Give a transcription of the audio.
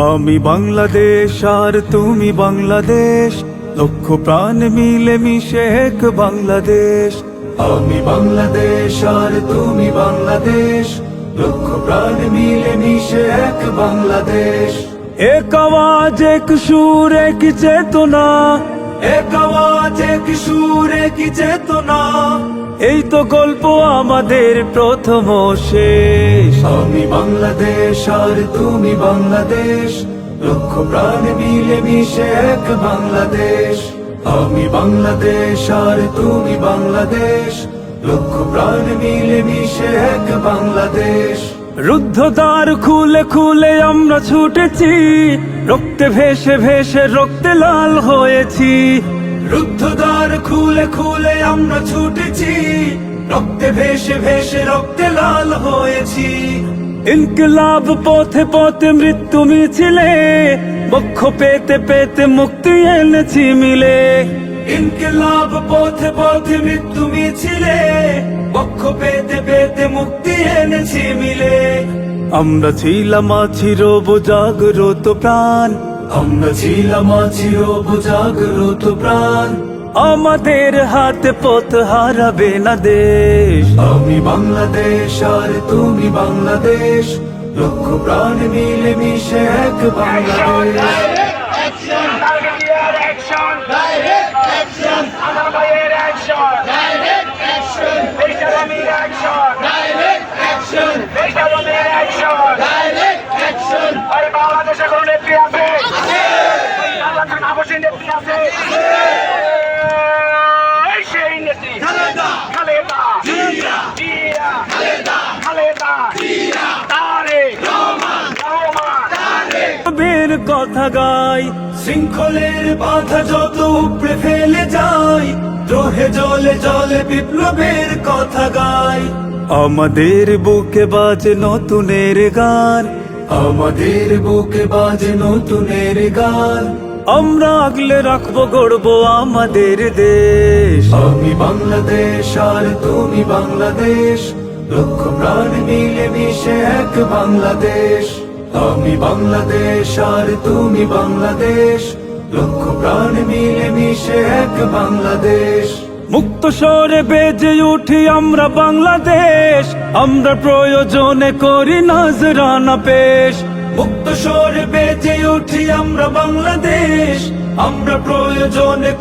আমি বাংলাদেশ আর তুমি বাংলাদেশ। লক্ষ প্রাণ মিলে মিশে এক বাংলাদেশ। আমি বাংলাদেশ আর তুমি বাংলাদেশ। লক্ষ প্রাণ মিলে মিশে এক বাংলাদেশ। এক আওয়াজ এক সুর এক চেতনা। এক আওয়াজ এক সুর এক চেতনা? এই তো গল্প আমাদের প্রথম শেষ। আমি বাংলাদেশ, আর তুমি বাংলাদেশ। লক্ষ প্রাণ মিলে মিশে এক বাংলাদেশ। আমি বাংলাদেশ, আর তুমি বাংলাদেশ। লক্ষ প্রাণ মিলে মিশে এক বাংলাদেশ। রুদ্ধদ্বার খুলে খুলে আমরা ছুটেছি, রক্তে ভেসে ভেসে রক্তে লাল হয়েছি। রুদ্ধদ্বার খুলে খুলে আমরা ছুটেছি, রক্তে ভেসে ভেসে রক্তে লাল হয়েছি। ইনকলাব পথে পথে মৃত্যু মিছিলে, বক্ষ পেতে পেতে মুক্তি এনেছি মিলে। ইনকলাব পথে পথে মৃত্যু মিছিলে বক্ষ পেতে পেতে মুক্তি এনেছি মিলে। আমরা ছিলাম আছি রব জাগ্রত প্রাণ। আমরা ছিলাম আছি রব জাগ্রত প্রাণ। আমাদের হাতে পথ হারাবে না দেশ। আমি বাংলাদেশ আর তুমি বাংলাদেশ। লক্ষ প্রাণ মিলে মিশে এক Bangladesh. Economic action! Direct action! আরে বাংলাদেশে কোন নেত্রী আছে? বাংলাদেশের আবাসী নেত্রী আছে? এই সেই নেত্রী। খালেদা। জিয়া। খালেদা। তারেক। রহমান। বের কথা গাই শৃঙ্খলের বাধা যত উপড়ে ফেলে যাই দ্রোহে জলে জলে বিপ্লবের কথা গাই আমাদের বুকে বাজে নতুনের গান। আমাদের বুকে বাজে নতুনের গান। আমরা আগলে রাখব গড়বো আমাদের দেশ। আমি বাংলাদেশ আর তুমি বাংলাদেশ। লক্ষ প্রাণ মিলে মিশে এক বাংলাদেশ। আমি বাংলাদেশ আর তুমি বাংলাদেশ। লক্ষ প্রাণ মিলে মিশে এক বাংলাদেশ। মুক্ত স্বরে বেজে উঠি আমরা বাংলাদেশ। আমরা প্রয়োজনে করি নজরানা পেশ। মুক্ত সরে বেজে উঠি আমরা বাংলাদেশ। আমরা প্রয়োজনে